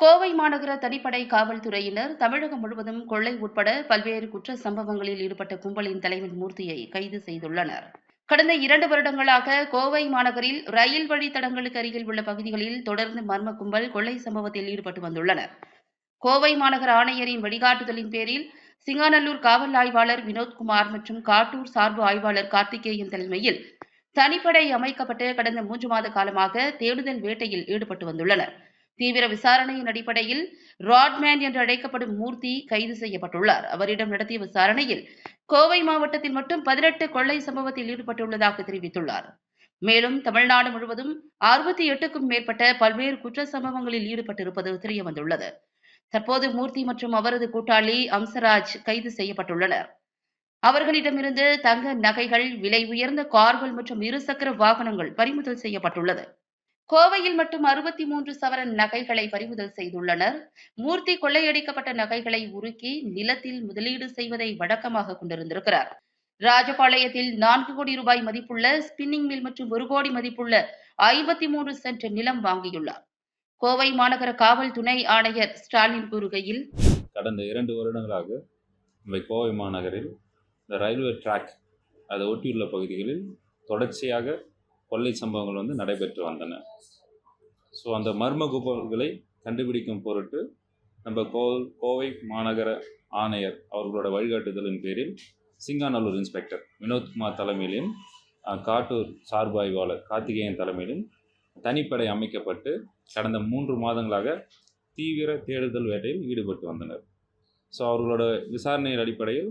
கோவை மாநகர தனிப்படை காவல்துறையினர் தமிழகம் முழுவதும் கொள்ளை உட்பட பல்வேறு குற்ற சம்பவங்களில் ஈடுபட்ட கும்பலின் தலைவன் மூர்த்தியை கைது செய்துள்ளனர். கடந்த இரண்டு வருடங்களாக கோவை மாநகரில் ரயில் வழித்தடங்களுக்கு அருகில் உள்ள பகுதிகளில் தொடர்ந்து மர்ம கும்பல் கொள்ளை சம்பவத்தில் ஈடுபட்டு வந்துள்ளனர். கோவை மாநகர ஆணையரின் வழிகாட்டுதலின் பேரில் சிங்காநல்லூர் காவல் ஆய்வாளர் வினோத்குமார் மற்றும் காட்டூர் சார்பு ஆய்வாளர் கார்த்திகேயன் தலைமையில் தனிப்படை அமைக்கப்பட்டு கடந்த மூன்று மாத காலமாக தேடுதல் வேட்டையில் ஈடுபட்டு வந்துள்ளனர். தீவிர விசாரணையின் அடிப்படையில் ராட்மேன் என்று அழைக்கப்படும் மூர்த்தி கைது செய்யப்பட்டுள்ளார். அவரிடம் நடத்திய விசாரணையில் கோவை மாவட்டத்தில் மட்டும் பதினெட்டு கொள்ளை சம்பவத்தில் ஈடுபட்டுள்ளதாக தெரிவித்துள்ளார். மேலும் தமிழ்நாடு முழுவதும் அறுபத்தி எட்டுக்கும் மேற்பட்ட பல்வேறு குற்ற சம்பவங்களில் ஈடுபட்டிருப்பது தெரியவந்துள்ளது. தற்போது மூர்த்தி மற்றும் அவரது கூட்டாளி அம்சராஜ் கைது செய்யப்பட்டுள்ளனர். அவர்களிடமிருந்து தங்க நகைகள் விலை உயர்ந்த கார்கள் மற்றும் இருசக்கர வாகனங்கள் பறிமுதல் செய்யப்பட்டுள்ளது. கோவையில் மட்டும் அறுபத்தி மூன்று சவரன் நகைகளை பறிமுதல் செய்துள்ளனர். மூர்த்தி கொள்ளையடிக்கப்பட்ட நகைகளை உருக்கி நிலத்தில் முதலீடு செய்வதை வழக்கமாக கொண்டிருந்திருக்கிறார். ராஜபாளையத்தில் நான்கு கோடி ரூபாய் மதிப்புள்ள ஸ்பின்னிங் மில் மற்றும் ஒரு கோடி மதிப்புள்ள ஐம்பத்தி மூன்று சென்ட் நிலம் வாங்கியுள்ளார். கோவை மாநகர காவல் துணை ஆணையர் ஸ்டாலின் கூறுகையில் கடந்த இரண்டு வருடங்களாக கோவை மாநகரில் இந்த ரயில்வே ட்ராக் அதை ஒட்டியுள்ள பகுதிகளில் தொடர்ச்சியாக கொள்ளை சம்பவங்கள் வந்து நடைபெற்று வந்தன. ஸோ அந்த மர்ம குபல்களை கண்டுபிடிக்கும் பொருட்டு நம்ம கோ கோவை மாநகர ஆணையர் அவர்களோட வழிகாட்டுதலின் பேரில் சிங்காநல்லூர் இன்ஸ்பெக்டர் வினோத்குமார் தலைமையிலும் காட்டூர் சார்பு ஆய்வாளர் கார்த்திகேயன் தலைமையிலும் தனிப்படை அமைக்கப்பட்டு கடந்த மூன்று மாதங்களாக தீவிர தேடுதல் வேட்டையில் ஈடுபட்டு வந்தனர். ஸோ அவர்களோட விசாரணையின் அடிப்படையில்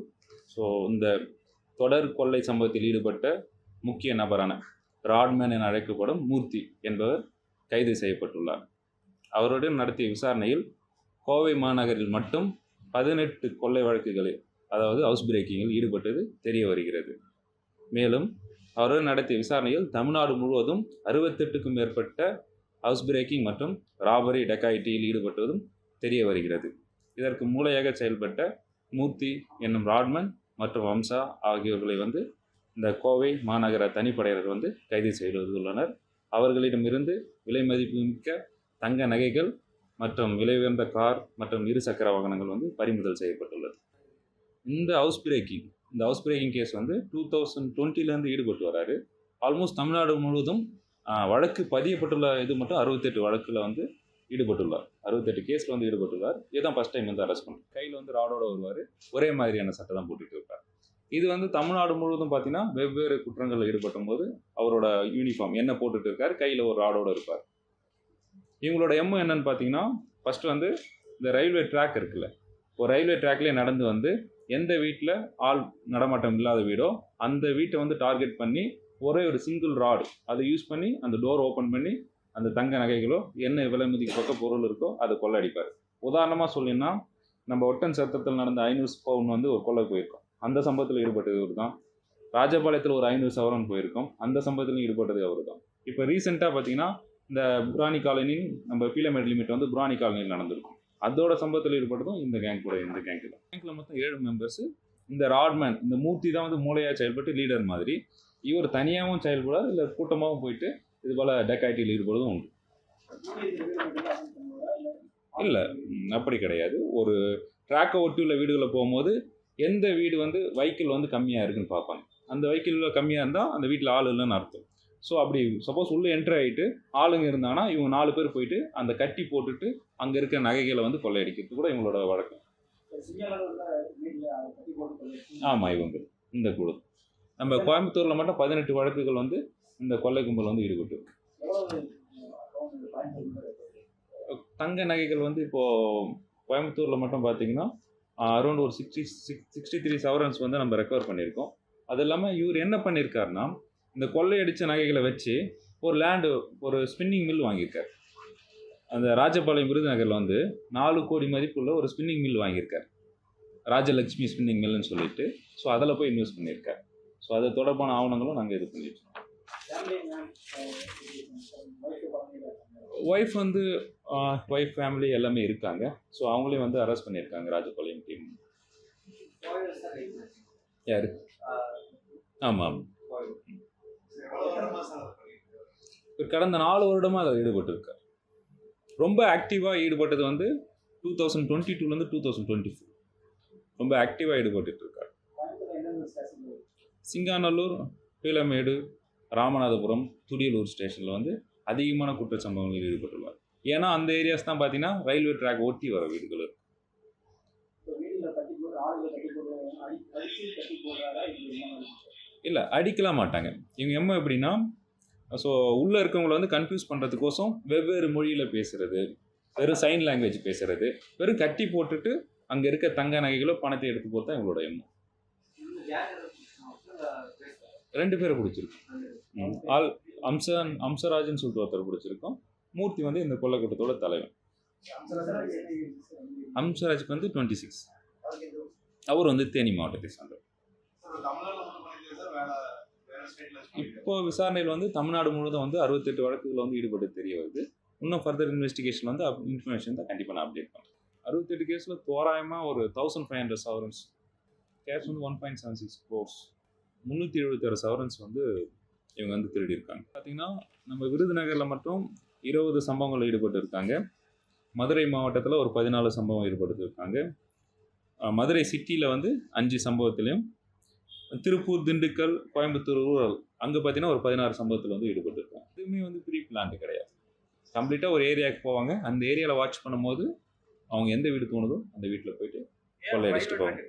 ஸோ இந்த தொடர் கொள்ளை சம்பவத்தில் ஈடுபட்ட முக்கிய நபரான ராட்மேன் என அழைக்கப்படும் மூர்த்தி என்பவர் கைது செய்யப்பட்டுள்ளார். அவருடன் நடத்திய விசாரணையில் கோவை மாநகரில் மட்டும் பதினெட்டு கொள்ளை வழக்குகளில் அதாவது ஹவுஸ் பிரேக்கிங்கில் ஈடுபட்டது தெரிய வருகிறது. மேலும் அவருடன் நடத்திய விசாரணையில் தமிழ்நாடு முழுவதும் அறுபத்தெட்டுக்கும் மேற்பட்ட ஹவுஸ் பிரேக்கிங் மற்றும் ராபரி டெக்காயிட்டியில் ஈடுபட்டதும் தெரிய வருகிறது. இதற்கு மூளையாக செயல்பட்ட மூர்த்தி என்னும் ராட்மன் மற்றும் வம்சா ஆகியோர்களை வந்து இந்த கோவை மாநகர தனிப்படையினர் வந்து கைது செய்துள்ளனர். அவர்களிடமிருந்து விலை மதிப்புமிக்க தங்க நகைகள் மற்றும் விலை உயர்ந்த கார் மற்றும் இருசக்கர வாகனங்கள் வந்து பறிமுதல் செய்யப்பட்டுள்ளது. இந்த ஹவுஸ் பிரேக்கிங் இந்த ஹவுஸ் பிரேக்கிங் கேஸ் வந்து டூ தௌசண்ட் டுவெண்ட்டிலேருந்து ஈடுபட்டு வராரு. ஆல்மோஸ்ட் தமிழ்நாடு முழுவதும் வழக்கு பதியப்பட்டுள்ள இது மட்டும் அறுபத்தெட்டு வழக்கில் வந்து ஈடுபட்டுள்ளார். அறுபத்தெட்டு கேஸில் வந்து ஈடுபட்டுள்ளார். இதுதான் ஃபஸ்ட் டைம் வந்து அரெஸ்ட் பண்ணு கையில் வந்து ராடோட வருவார். ஒரே மாதிரியான சட்டை தான் போட்டுட்டு இருப்பார். இது வந்து தமிழ்நாடு முழுவதும் பார்த்தீங்கன்னா வெவ்வேறு குற்றங்களில் ஈடுபடும் போது அவரோட யூனிஃபார்ம் என்ன போட்டுட்டு இருக்கார் கையில் ஒரு ராடோடு இருப்பார். இவங்களோட எம்மு என்னன்னு பார்த்தீங்கன்னா ஃபஸ்ட்டு வந்து இந்த ரயில்வே ட்ராக் இருக்குல்ல ஒரு ரயில்வே ட்ராக்லேயே நடந்து வந்து எந்த வீட்டில் ஆள் நடமாட்டம் இல்லாத வீடோ அந்த வீட்டை வந்து டார்கெட் பண்ணி ஒரே ஒரு சிங்கிள் ராடு அதை யூஸ் பண்ணி அந்த டோர் ஓப்பன் பண்ணி அந்த தங்க நகைகளோ என்ன விலை பக்க பொருள் இருக்கோ அதை கொள்ளடிப்பார் உதாரணமாக சொல்லினா நம்ம ஒட்டன் சத்தத்தில் நடந்த ஐநூறு பவுன் வந்து ஒரு கொள்ளை போயிருக்கோம். அந்த சம்பவத்தில் ஈடுபட்டது அவர் தான் ராஜபாளையத்தில் ஒரு ஐநூறு சவரன் போயிருக்கோம். அந்த சம்பவத்திலையும் ஈடுபட்டது அவர் தான் இப்போ ரீசெண்டாக பார்த்தீங்கன்னா இந்த புராணி காலனி நம்ம பீலமேட் லிமிட் வந்து புராணி காலனியில் நடந்திருக்கும். அதோட சம்பவத்தில் ஈடுபட்டதும் இந்த கேங் கூட இந்த கேங்கு தான். கேங்கில் மொத்தம் ஏழு மெம்பர்ஸ் இந்த ராட்மேன் இந்த மூர்த்தி தான் வந்து மூளையாக செயல்பட்டு லீடர் மாதிரி. இவர் தனியாகவும் செயல்படாது இல்லை கூட்டமாகவும் போயிட்டு இது போல் டெக்காய்டியில் ஈடுபடுவதும் உண்டு. இல்லை அப்படி கிடையாது. ஒரு ட்ராக்கை ஒட்டி உள்ள வீடுகளில் போகும்போது எந்த வீடு வந்து வைக்கிள் வந்து கம்மியாக இருக்குன்னு பார்ப்பாங்க. அந்த வைக்கிளில் கம்மியாக இருந்தால் அந்த வீட்டில் ஆள் இல்லைன்னு அர்த்தம். ஸோ அப்படி சப்போஸ் உள்ளே என்ட்ரு ஆகிட்டு ஆளுங்க இருந்தாங்கன்னா இவங்க நாலு பேர் போயிட்டு அந்த கட்டி போட்டுட்டு அங்கே இருக்க நகைகளை வந்து கொள்ளையடிக்கிறது கூட இவங்களோட வழக்கம். ஆமாம் இவங்க. இந்த குழு. நம்ம கோயம்புத்தூரில் மட்டும் பதினெட்டு வழக்குகள் வந்து இந்த கொள்ளை கும்பல் வந்து ஈடுபட்டு. தங்க நகைகள் வந்து இப்போது கோயம்புத்தூரில் மட்டும் பார்த்தீங்கன்னா அரௌண்ட் ஒரு sixty six sixty three sovereigns வந்து நம்ம ரெக்கவர் பண்ணியிருக்கோம். அது இல்லாமல் இவர் என்ன பண்ணியிருக்காருன்னா இந்த கொள்ளையடித்த நகைகளை வச்சு ஒரு லேண்டு ஒரு ஸ்பின்னிங் மில் வாங்கியிருக்கார். அந்த ராஜபாளையம் விருதுநகரில் வந்து நாலு கோடி மதிப்புள்ள ஒரு ஸ்பின்னிங் மில் வாங்கியிருக்கார். ராஜலக்ஷ்மி ஸ்பின்னிங் மில்லுன்னு சொல்லிட்டு ஸோ அதில் போய் இன்வெஸ்ட் பண்ணியிருக்கார். ஸோ அது தொடர்பான ஆவணங்களும் நாங்கள் இது பண்ணிட்டு இருக்கோம் ஒய்ஃப் வந்து ஒய்ஃப் ஃபேமிலி எல்லாமே இருக்காங்க. ஸோ அவங்களையும் வந்து அரெஸ்ட் பண்ணியிருக்காங்க ராஜபாளையம் டீம் யார்? ஆமாம். இவர் கடந்த நாலு வருடமாக அதில் ஈடுபட்டிருக்கார். ரொம்ப ஆக்டிவாக ஈடுபட்டது வந்து டூ தௌசண்ட் டுவெண்ட்டி டூலேருந்து டூ தௌசண்ட் டுவெண்ட்டி ஃபோர் ரொம்ப ஆக்டிவாக ஈடுபட்டுருக்கார். சிங்காநல்லூர் பீலமேடு ராமநாதபுரம் துடியலூர் ஸ்டேஷனில் வந்து அதிகமான குற்ற சம்பவங்களில் ஈடுபட்டுள்ளார். ஏன்னா அந்த ஏரியாஸ் தான் பார்த்தீங்கன்னா ரயில்வே ட்ராக் ஒட்டி வர வீடுகள். இருக்கு. இல்லை அடிக்கலாம் மாட்டாங்க. இவங்க எம்ம எப்படின்னா ஸோ உள்ளே இருக்கவங்கள வந்து கன்ஃபியூஸ் பண்ணுறதுக்கோசம் வெவ்வேறு மொழியில் பேசுகிறது வெறும் சைன் லாங்குவேஜ் பேசுகிறது வெறும் கட்டி போட்டுட்டு அங்கே இருக்க தங்க நகைகளோ பணத்தை எடுத்து போகிறது தான் இவங்களோட எண்ணம். ரெண்டு பேரை பிடிச்சிருக்கோம் ஆல் அம்சன் அம்சராஜன் சொல்லிட்டு ஒருத்தர் பிடிச்சிருக்கோம். மூர்த்தி வந்து இந்த கொள்ளக்கூட்டத்தோட தலைவன். அம்சராஜுக்கு வந்து டுவெண்ட்டி சிக்ஸ் அவர் வந்து தேனி மாவட்டத்தை சார்ந்தவர். இப்போ விசாரணையில் வந்து தமிழ்நாடு முழுவதும் வந்து அறுபத்தெட்டு வழக்குகள் வந்து ஈடுபட்டு தெரிய வருது. இன்னும் ஃபர்தர் இன்வெஸ்டிகேஷன் வந்து இன்ஃபர்மேஷன் தான் கண்டிப்பாக நான் அப்டேட் பண்ணுறேன் அறுபத்தெட்டு கேஸில் தோராயமாக ஒரு thousand five hundred sovereigns cash வந்து one point seven six crores முந்நூற்றி எழுபத்தாறு சவரன்ஸ் வந்து இவங்க வந்து திருடி இருக்காங்க பார்த்தீங்கன்னா நம்ம விருதுநகரில் மட்டும் இருபது சம்பவங்கள் ஈடுபட்டு இருக்காங்க மதுரை மாவட்டத்தில் ஒரு பதினாலு சம்பவம் அஹ் மதுரை சிட்டியில் வந்து அஞ்சு சம்பவத்திலையும் திருப்பூர் திண்டுக்கல் கோயம்புத்தூர் ரூரல் அங்கே பார்த்தீங்கன்னா ஒரு பதினாறு சம்பவத்தில் வந்து ஈடுபட்டு இருக்காங்க இதுவுமே வந்து ப்ரீ பிளான்டு கிடையாது. கம்ப்ளீட்டாக ஒரு ஏரியாவுக்கு போவாங்க. அந்த ஏரியாவில் வாட்ச் பண்ணும்போது அவங்க எந்த வீடு தோணுதோ அந்த வீட்டில் போயிட்டு கொள்ளையடிச்சிட்டு போவாங்க.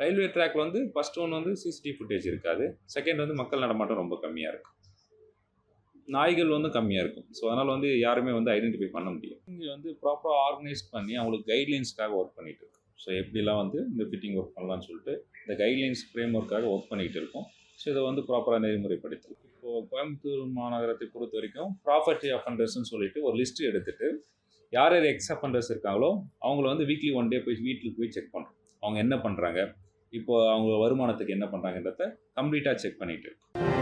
ரயில்வே ட்ராக்ல வந்து ஃபர்ஸ்ட் ஒன் வந்து சிசிடிவி ஃபுட்டேஜ் இருக்காது. செகண்ட் வந்து மக்கள் நடமாட்டம் ரொம்ப கம்மியாக இருக்கும். நாய்கள் வந்து கம்மியாக இருக்கும். ஸோ அதனால் வந்து யாருமே வந்து ஐடென்டிஃபை பண்ண முடியும் இங்கே வந்து ப்ராப்பராக ஆர்கனைஸ் பண்ணி அவங்களுக்கு கைட்லைன்ஸ்க்காக ஒர்க் பண்ணிகிட்டு இருக்கோம். ஸோ எப்படிலாம் வந்து இந்த ஃபிட்டிங் ஒர்க் பண்ணலாம்னு சொல்லிட்டு இந்த கைட்லைன்ஸ் ஃப்ரேம் ஒர்க்காக ஒர்க் பண்ணிகிட்டு இருக்கோம். ஸோ இதை வந்து ப்ராப்பராக நெறிமுறைப்படுத்தலாம் இப்போது கோயம்புத்தூர் மாநகரத்தை பொறுத்த வரைக்கும் ப்ராப்பர்ட்டி அஃபண்டர்ஸ்ன்னு சொல்லிட்டு ஒரு லிஸ்ட் எடுத்துகிட்டு யார் யார் எக்ஸ் அஃபண்டர்ஸ் இருக்காங்களோ அவங்கள வந்து வீக்லி ஒன் டே போய் வீட்டுக்கு போய் செக் பண்ணுறோம் அவங்க என்ன பண்ணுறாங்க இப்போ அவங்க வருமானத்துக்கு என்ன பண்ணுறாங்கன்றத கம்ப்ளீட்டாக செக் பண்ணிட்டு இருக்கோம்.